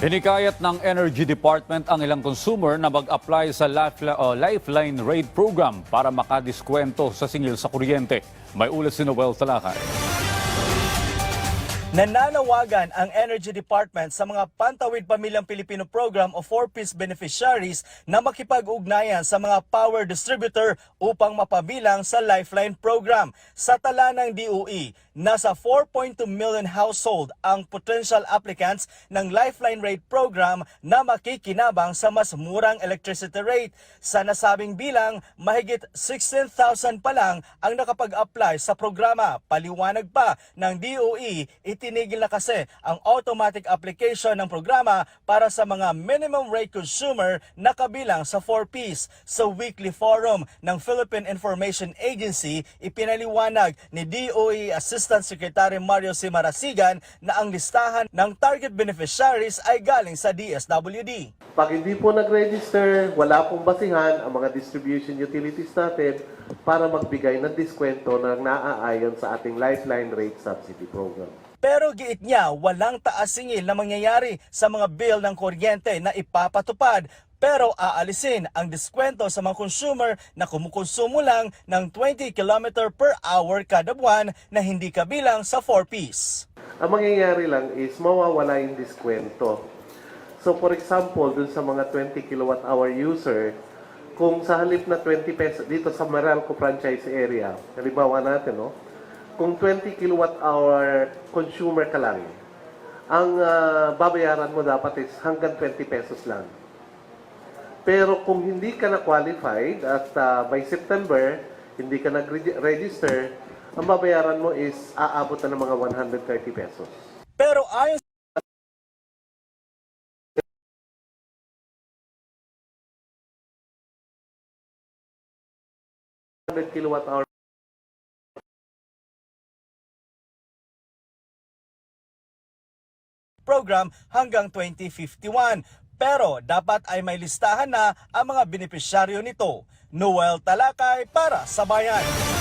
Hinikayat ng Energy Department ang ilang consumer na mag-apply sa Lifeline, Lifeline Rate Program para makadiskwento sa singil sa kuryente. May ulat si Noel Talakay. Nananawagan ang Energy Department sa mga Pantawid Pamilyang Pilipino Program o 4-Piece beneficiaries na makipag-ugnayan sa mga power distributor upang mapabilang sa Lifeline Program. Sa tala ng DOE, nasa 4.2 million household ang potential applicants ng Lifeline Rate Program na makikinabang sa mas murang electricity rate. Sa nasabing bilang, mahigit 16,000 pa lang ang nakapag-apply sa programa. Paliwanag pa ng DOE, itinigil na kasi ang automatic application ng programa para sa mga minimum rate consumer na kabilang sa 4Ps. Sa weekly forum ng Philippine Information Agency, ipinaliwanag ni DOE Assistant Secretary Mario Simarasigan na ang listahan ng target beneficiaries ay galing sa DSWD. Pag hindi po nag-register, wala pong basihan ang mga distribution utilities natin para magbigay ng diskwento na naaayon sa ating Lifeline Rate Subsidy Program. Pero giit niya, walang taas singil na mangyayari sa mga bill ng kuryente na ipapatupad pero aalisin ang diskwento sa mga consumer na kumukonsumo lang ng 20 km per hour kada buwan na hindi kabilang sa 4Ps. Ang mangyayari lang is mawawala yung diskwento. So for example, dun sa mga 20 kilowatt hour user, kung sa halip na 20 pesos dito sa Meralco franchise area, halimbawa natin, no? Kung 20 kilowatt hour consumer ka lang, ang ah, babayaran mo dapat is hanggang 20 pesos lang. Pero kung hindi ka na qualified at ah, by September, hindi ka nag-register, ang babayaran mo is aabot na ng mga 130 pesos. Pero ayon 100 kilowatt hour program hanggang 2051. Pero dapat ay may listahan na ang mga benepisyaryo nito. Noel Talakay para sa Bayan.